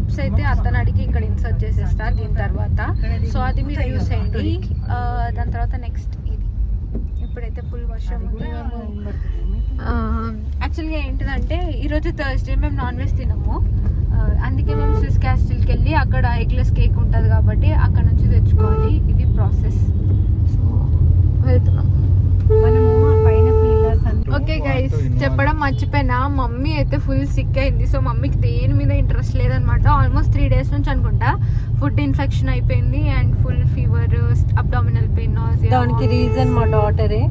ఆ క్లిప్స్ అయితే అతను అడిగి ఇక్కడ ఇన్సర్ట్ చేసేస్తా దీని తర్వాత. సో అది మీరు యూస్ చేయండి. దాని తర్వాత నెక్స్ట్ ఇది. ఇప్పుడైతే ఫుల్ వర్షం యాక్చువల్గా ఏంటిదంటే ఈరోజు థర్స్డే మేము నాన్ వెజ్ తినము. అందుకే మేము స్విస్ క్యాస్టిల్కి వెళ్ళి అక్కడ ఎగ్లెస్ కేక్ ఉంటుంది కాబట్టి అక్కడ నుంచి తెచ్చుకోవాలి. ఇది ప్రాసెస్ మర్చిపోయినా మమ్మీ అయితే ఫుల్ సిక్ అయింది. సో మమ్మీకి దేని మీద ఇంట్రెస్ట్ లేదనమాట. ఆల్మోస్ట్ త్రీ డేస్ నుంచి అనుకుంటా ఫుడ్ ఇన్ఫెక్షన్ అయిపోయింది and full fever abdominal pain దానికి రీజన్ మా డాటరే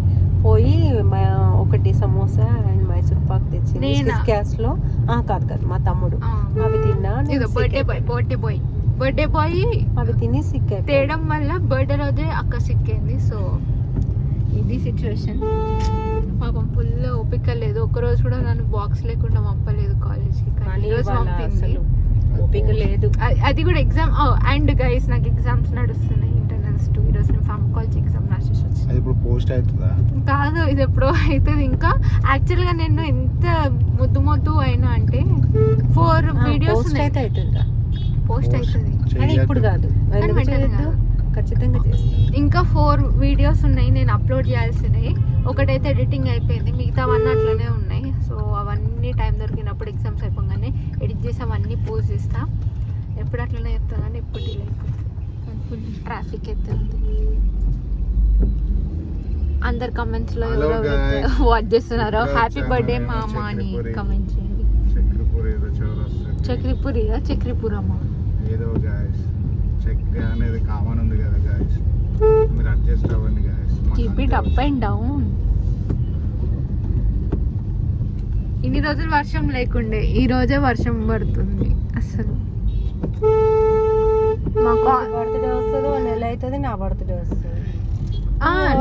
పోయి ఒకటి సమోసా అండ్ మైసూర్ పాక్ తెచ్చింది? క్యాష్లో. ఆ, కాదు కాదు మా తమ్ముడు. అవి తిన్నా birthday boy. Birthday boy birthday boy అవి తిని సిక్ తేయడం వల్ల బర్త్డే రోజే అక్క సిక్ అయింది. సో ఇది సిచ్యువేషన్ పాపం ఫుల్ ఓపిక లేదు. ఒక రోజు కూడా నన్ను బాక్స్ లేకుండా పంపలేదు కాలేజ్కి కానీ పంపింది. ఓపిక లేదు. అది కూడా ఎగ్జామ్ అండ్ గైస్ నాకు ఎగ్జామ్స్ నడుస్తున్నాయి ఇంటర్నల్స్ టూ ఈరోజు నేను ఫార్మకాలజీ ఎగ్జామ్ రాసేసి వచ్చిన. అది ఇప్పుడు పోస్ట్ అవుతుందా? కాదు ఇది ఎప్పుడో అవుతుంది. ఇంకా యాక్చువల్గా నేను ఎంత ముద్దు ముద్దు అయినా అంటే ఫోర్ వీడియోస్ పోస్ట్ అయితే అవుతుందా పోస్ట్ అవుతుంది. అది ఇప్పుడు కాదు. ఖచ్చితంగా చేస్తాం ఇంకా ఫోర్ వీడియోస్ ఉన్నాయి నేను అప్లోడ్ చేయాల్సినవి. ఒకటైతే ఎడిటింగ్ అయిపోయింది మిగతావన్నీ అట్లనే ఉన్నాయి. సో అవన్నీ టైం దొరికినప్పుడు ఎగ్జామ్స్ అయిపోగానే ఎడిట్ చేసి అవన్నీ పోస్ట్ చేస్తా. ఎప్పుడు అట్లనే చెప్తాను కానీ ఎప్పుడు డిలే ఫుల్ ట్రాఫిక్ అయితే ఉంది అందరు కమెంట్స్లో Hello ఎవరెవరైతే guys. వాచ్ చేస్తున్నారో? హ్యాపీ బర్త్డే మామ అని. కమెంట్ చేయండి. చక్రపూర్ ఏదో చౌరస్తా చక్రిపురి చక్రిపురమ్మా ఏదో గాయస్ చక్రి అనేది కామన్ ఉంది కదా గాయస్ మీరు అడ్జస్ట్ అవ్వండి guys keep it up and down ఇన్ని రోజులు వర్షం లేకుండే ఈ రోజే వర్షం పడుతుంది అసలు. మాకు బర్త్డే వస్తుంది ఓ నెల అవుతుంది నా బర్త్డే వస్తుంది.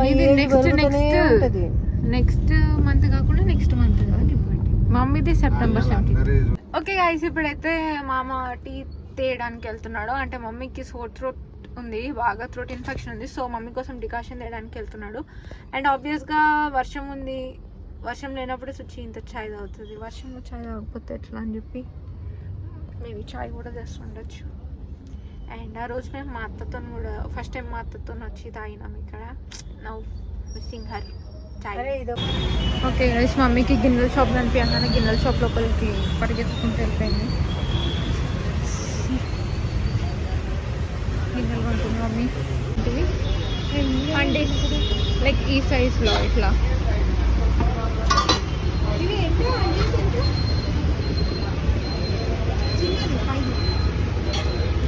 ఏది నెక్స్ట్ నెక్స్ట్. నెక్స్ట్ మంత్ కాకుండా నెక్స్ట్ మంత్ మమ్మీది సెప్టెంబర్ సెవెంటీన్ ఓకే గైస్ ఇప్పుడైతే మామ టీ తేయడానికి వెళ్తున్నాడు అంటే మమ్మీకి సో త్రోట్ ఉంది బాగా త్రోట్ ఇన్ఫెక్షన్ ఉంది సో మమ్మీ కోసం డికాషన్ తేయడానికి వెళ్తున్నాడు. అండ్ ఆబ్వియస్గా వర్షం ఉంది వర్షం లేనప్పుడు సుచి ఇంత ఛాయ్ తాగుతుంది. వర్షంలో ఛాయ్ తాగకపోతే ఎట్లా అని చెప్పి మేబీ ఛాయ్ కూడా చేస్తుండొచ్చు అండ్ ఆ రోజు మేము మా అత్తతో కూడా ఫస్ట్ టైం మా అత్తతో వచ్చి తాగినాం ఇక్కడ. నౌ మిస్సింగ్ హర్ ఓకే మమ్మీకి గిన్నెల షాప్ కనిపించగానే గిన్నెల షాప్ లోపలికి పరిగెత్తుకుంటూ వెళ్ళిపోయింది. గిన్నెలు కొంటుంది మమ్మీ అంటే లైక్ ఈ సైజ్లో ఇట్లా.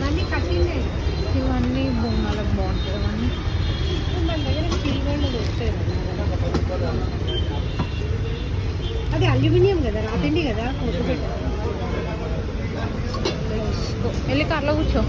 ఇవన్నీ ఇవన్నీ బొమ్మలకు బాగుంటాయి ఇవన్నీ. మన దగ్గర స్టీల్ దొరుకుతాయి అది అల్యూమినియం కదా రాతండి కదా ¿El de Carlo mucho?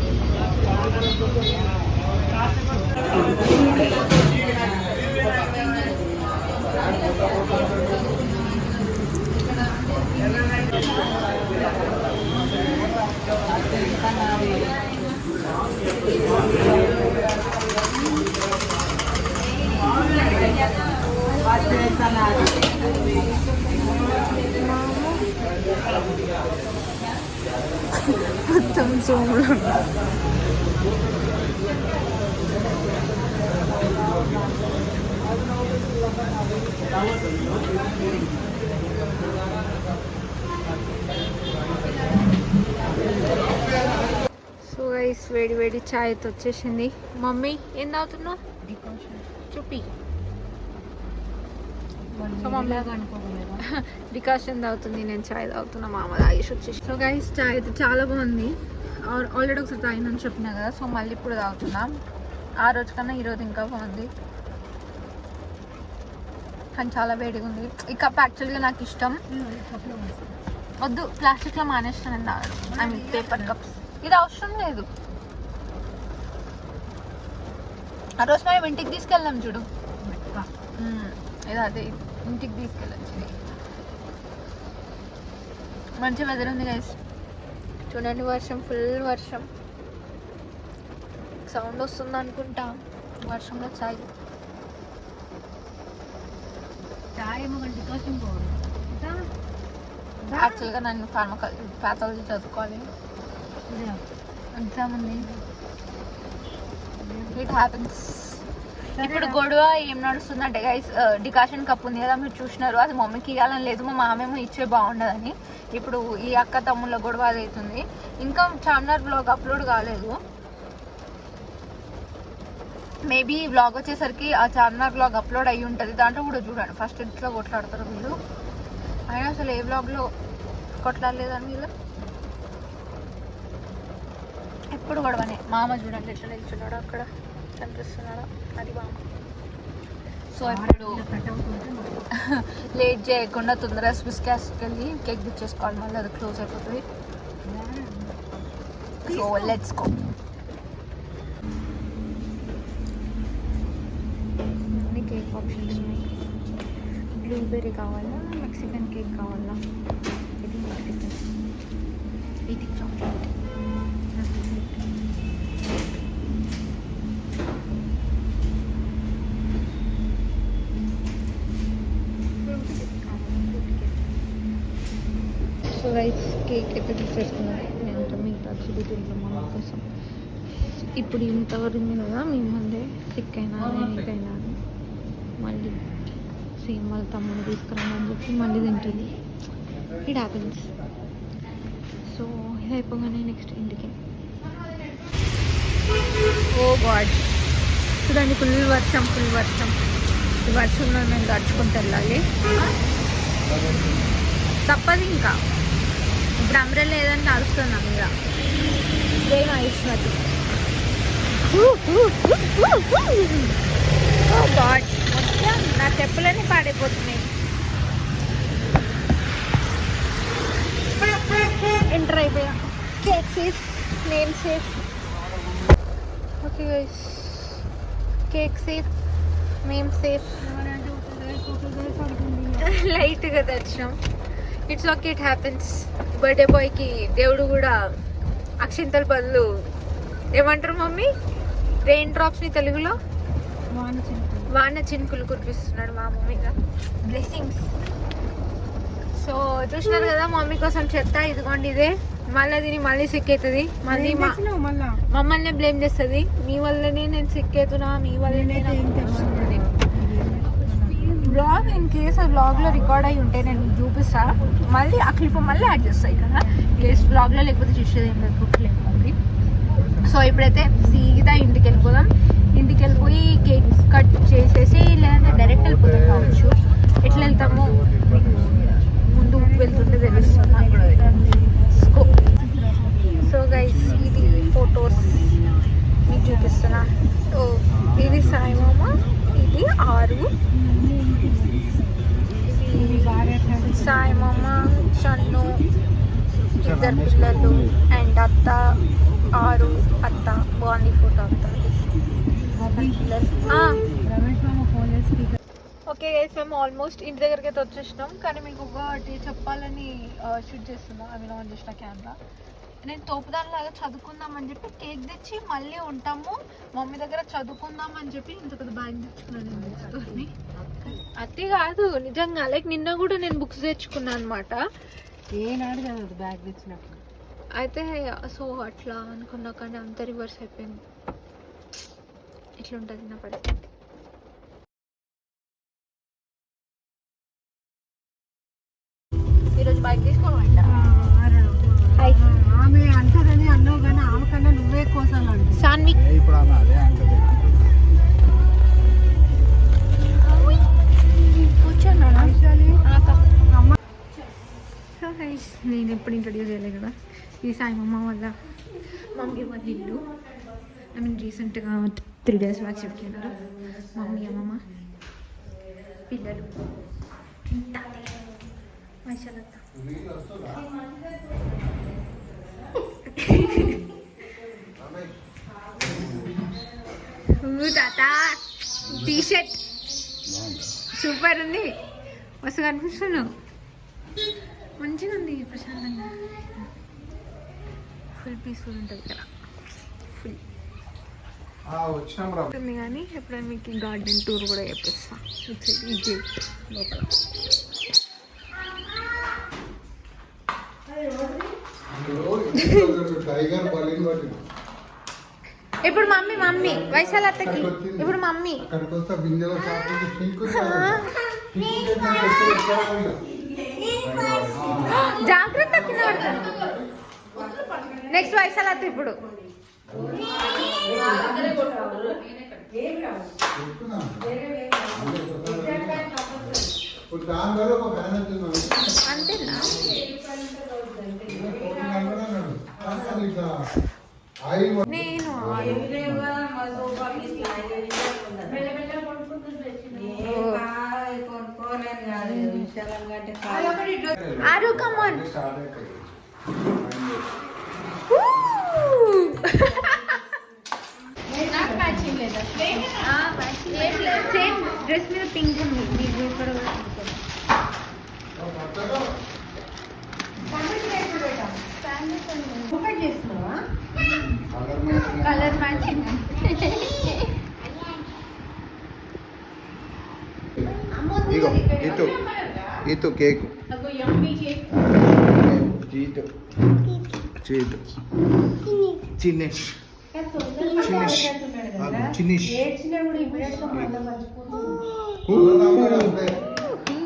మొత్తం జూమ్లో సో గైస్ వేడి వేడి చాయ్ అయితే వచ్చేసింది మమ్మీ ఏం తాగుతున్నావు చూపి సో మమ్మీ డికాషన్ తాగుతుంది నేను చాయ్ తాగుతున్నా మామ తాగేసి వచ్చేసి. సో గైస్ చాయ్ అయితే చాలా బాగుంది. ఆల్రెడీ ఒకసారి తాగినని చెప్పినా కదా సో మళ్ళీ ఇప్పుడు తాగుతున్నా. ఆ రోజు కన్నా ఈ రోజు ఇంకా బాగుంది. కానీ చాలా వేడిగా ఉంది. ఈ కప్ యాక్చువల్గా నాకు ఇష్టం. వద్దు ప్లాస్టిక్లో మానేస్తాను నేను తాగడం. ఐ మీన్ పేపర్ కప్స్ ఇది అవసరం లేదు. ఆ రోజు మనం ఇంటికి తీసుకెళ్ళాం చూడు. ఇది అదే ఇంటికి తీసుకెళ్ళచ్చు. ఇది. మంచి వెదర్ ఉంది గైస్ చూడండి వర్షం ఫుల్ వర్షం. సౌండ్ వస్తుంది అనుకుంటా. వర్షంలో చాయ్. చాయ్ యాక్చువల్గా నన్ను ఫార్మకాలజీ ప్యాథాలజీ చదువుకోవాలి. ఎగ్జామ్ ఉంది. ఇట్ హ్యాపెన్స్ ఇప్పుడు గొడవ ఏం నడుస్తుందంటే గైస్ డికాషన్ కప్ ఉంది కదా మీరు చూసినారు అది మమ్మీకి ఇవ్వాలని లేదు మా మామేమో ఇచ్చే బాగుండదని. ఇప్పుడు ఈ అక్క తమ్ముళ్ళ గొడవ అది అవుతుంది ఇంకా చార్మినార్ బ్లాగ్ అప్లోడ్ కాలేదు. మేబీ బ్లాగ్ వచ్చేసరికి ఆ చార్మినార్ బ్లాగ్ అప్లోడ్ అయ్యి ఉంటుంది. దాంట్లో కూడా చూడండి. ఫస్ట్ ఇంట్లో కొట్లాడతారు వీళ్ళు. అయినా అసలు ఏ బ్లాగ్లో కొట్లాడలేదని వీళ్ళు? ఎప్పుడు గొడవనే. మామ చూడండి ఎట్లా నిల్చున్నాడు అక్కడ. కనిపిస్తున్నాడు? అది మామ సో ఇప్పుడు లేట్ చేయకుండా తొందరగా స్విస్ క్యాస్ట్కి వెళ్ళి కేక్ తెచ్చేసుకోవాలి మళ్ళీ అది క్లోజ్ అయిపోతుంది. So let's go. Cake options ఉన్నాయి. బ్లూబెర్రీ కావాలా? Mexican cake so rice cake అయితే తీసేసుకున్నాను నేను మిగతా చిల్లి తింటాం మా కోసం. ఇప్పుడు ఇంత కదా మీ ముందే సిక్ అయినా దేనికైనా అని. మళ్ళీ సేమ్ వాళ్ళ తమ్ముడు తీసుకురమ్మని చెప్పి మళ్ళీ తింటుంది. ఇట్ హ్యాపెన్స్ సో ఇది అయిపోగానే నెక్స్ట్ ఇంటికి. Oh god. చూడండి ఫుల్ వర్షం ఫుల్ వర్షం. ఈ వర్షంలో మేము గడుచుకుంటూ వెళ్ళాలి. తప్పదు ఇంకా. ఇప్పుడు అంబ్రెల్లా ఏదంటే అరుస్తుంది నా మీద. ఇదేం అయిస్తున్నట్టు ఓ గాడ్. మొత్తం నా చెప్పులన్నీ పాడైపోతున్నాయి. ఎంటర్ అయిపోయా cake safe name safe okay guys cake safe ma'am safe లైట్గా తెచ్చినాం. It's okay it happens birthday బాయ్కి దేవుడు కూడా అక్షింతల బదులు ఏమంటారు మమ్మీ? రెయిన్ డ్రాప్స్ని తెలుగులో? వాన చినుకులు కురిపిస్తున్నాడు మా మమ్మీగా బ్లెస్సింగ్స్ సో చూసినారు కదా మమ్మీ కోసం చెత్త ఇదిగోండి ఇదే. మళ్ళీ దీని మళ్ళీ సిక్ అవుతుంది మళ్ళీ? మమ్మల్ని బ్లేమ్ చేస్తుంది. మీ వల్లనే నేను సిక్ అవుతున్నా మీ వల్లనే బ్లాగ్ ఇన్ కేస్ ఆ బ్లాగ్లో రికార్డ్ అయి ఉంటే నేను మీకు చూపిస్తా. మళ్ళీ ఆ క్లిప్ మళ్ళీ యాడ్ చేస్తాయి కదా కేస్ బ్లాగ్లో లేకపోతే చూసేది ఏం లేదు గుర్తులేదు మళ్ళీ సో ఇప్పుడైతే సీదా ఇంటికి వెళ్ళిపోదాం. ఇంటికి వెళ్ళిపోయి కేక్ కట్ చేసేసి లేదంటే డైరెక్ట్ వెళ్ళిపోతాం కావచ్చు. ఎట్లా వెళ్తాము ముందు వెళ్తుంటే తెలుస్తున్నా సో గైస్ ఇది ఫొటోస్ మీకు చూపిస్తున్నా. సో ఇది సాయిమామ ఇది ఆరు. ఇది సాయిమామ చన్ను ఇద్దరు పిల్లలు అండ్ అత్త ఆరు అత్త బాగుంది ఫోటో అత్త ఓకే గైస్ మేము ఆల్మోస్ట్ ఇంటి దగ్గరికి అయితే వచ్చేసినాం కానీ మీకు ఒకటి చెప్పాలని షూట్ చేస్తున్నా. అవి ఆన్ చేసిన కెమెరా నేను తోపుదానిలాగా చదువుకుందామని చెప్పి కేక్ తెచ్చి మళ్ళీ ఉంటాము. మమ్మీ దగ్గర చదువుకుందాం అని చెప్పి ఇంత పెద్ద బ్యాగ్ తెచ్చుకున్నాను బుక్స్తోని అది కాదు నిజంగా. లైక్ నిన్న కూడా నేను బుక్స్ తెచ్చుకున్నాను అనమాట ఏనాడు చదవదు బ్యాగ్ తెచ్చినప్పుడు. అయితే సో అట్లా అనుకున్నా కానీ అంత రివర్స్ అయిపోయింది. ఇట్లా ఉంటుంది నా పరిస్థితి. గైస్ నేను ఎప్పుడు ఇంట్రడ్యూస్ చేయలేదు కదా. ఈ సాయి మమ్మ వల్ల మమ్మీ వాళ్ళ ఇల్లు. ఐ మీన్ రీసెంట్గా త్రీ డేస్ బ్యాక్ షిఫ్ట్ అయినారు మమ్మీ అమ్మమ్మ పిల్లలు. తాతయ్య వైశాలత్త తాత టీ షర్ట్ సూపర్ ఉంది. మస్తు కనిపిస్తున్నావు. మంచిగా ఉంది ప్రశాంతంగా. ఫుల్ పీస్ఫుల్ ఉంటుంది ఇక్కడ. ఫుల్ ఉంది కానీ ఎప్పుడైనా మీకు గార్డెన్ టూర్ కూడా చెప్పిస్తా ఇట్స్ ఈ గేట్ లోపల టైగర్ బలిని పట్టి ఇప్పుడు మమ్మీ మమ్మీ వైశాల్ అత్తకి. ఇప్పుడు మమ్మీ. జాగ్రత్త కింద పడతాను నెక్స్ట్ వైశాల్ అత్త ఇప్పుడు. అంతేనా? నేను ఆరు కమాన్ సేమ్ డ్రెస్ మీద పింక్ ఉంది. మీకు ఇక్కడ కూడా కలర్ మ్యాచింగ్ ఇగో ఇటు ఇటు కేక్ చీటు చీటు చిన్నిష్ చిన్నిష్ చిన్నిష్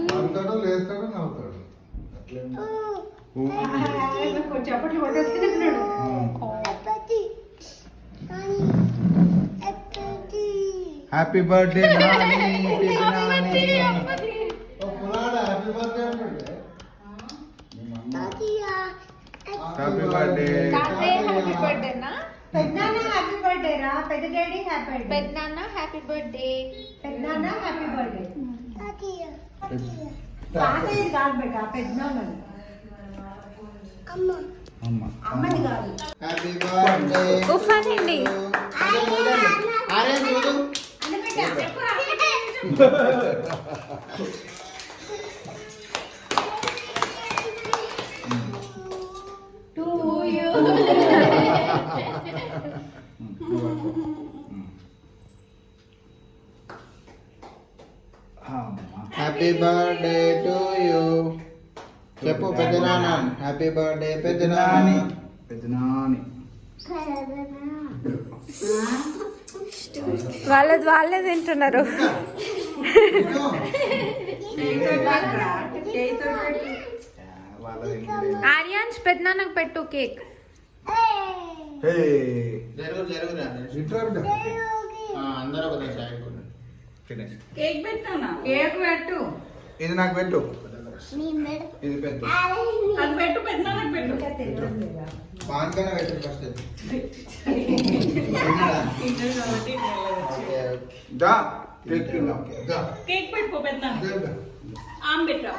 నవ్వుతాడు లేస్తాడు నవ్వుతాడు చెప్పట్లు కొట్టేసుకున్నాడు హ్యాపీ బర్త్డే నాని పెద్ద డాడీ హ్యాపీ బర్త్డే పెద్దనాన్న హ్యాపీ బర్త్డే పెద్దనాన్న హ్యాపీ బర్త్డే తాతయ్య కాదు బేట అమ్మ. అమ్మది కాదు. హ్యాపీ బర్త్డే ఉఫానండి అరే చూడు టూ చెప్పు పెద్ద నాన్న హ్యాపీ బర్త్డే పెద్ద నాని పెద్ద నాని వాళ్ళది వాళ్ళే తింటున్నారు. ఆర్యాన్స్ పెద్దనాన్నకు పెట్టు కేక్. కేక్ పెట్టు. ఇది నాకు పెట్టు. ఇది పెట్టు అది పెట్టు పెద్దనాన్నకి పెట్టు. పాన్కైనా పెట్టు ఫస్ట్ దా కేక్ కేక్ పెట్టుకో. ఆమె పెట్టు.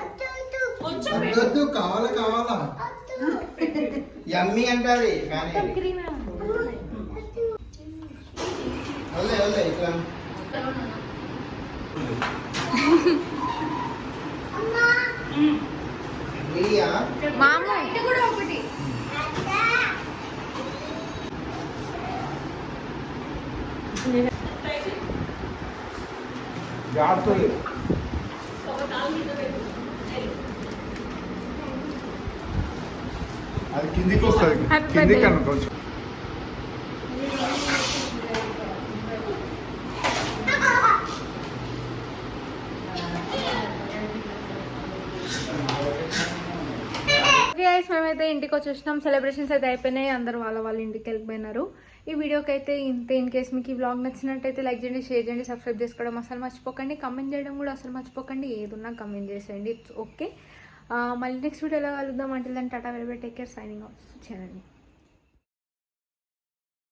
కావాలా కావాలా? యమ్మీ అంటాది కానీ వదిలే ఇట్లా. మామ ఇది కూడా ఒకటి. జాగ్రత్త. అది కిందికి వస్తుంది. కిందికి birthday. అయితే ఇంటికి వచ్చేసినాం సెలబ్రేషన్స్ అయితే అయిపోయినాయి అందరూ వాళ్ళ వాళ్ళ ఇంటికి వెళ్ళిపోయినారు. ఈ వీడియోకి అయితే ఇంత ఇన్ కేసు మీకు ఈ బ్లాగ్ నచ్చినట్టయితే లైక్ చేయండి షేర్ చేయండి సబ్స్క్రైబ్ చేసుకోవడం అసలు మర్చిపోకండి. కమెంట్ చేయడం కూడా అసలు మర్చిపోకండి ఏదున్నా కమెంట్ చేసేయండి ఇట్స్ ఓకే మళ్ళీ నెక్స్ట్ వీడియోలో కలుద్దాం. అంటే దాన్ని టాటా వెల్బెట్ టేక్ కేర్ సైనింగ్ ఆఫ్ చేయండి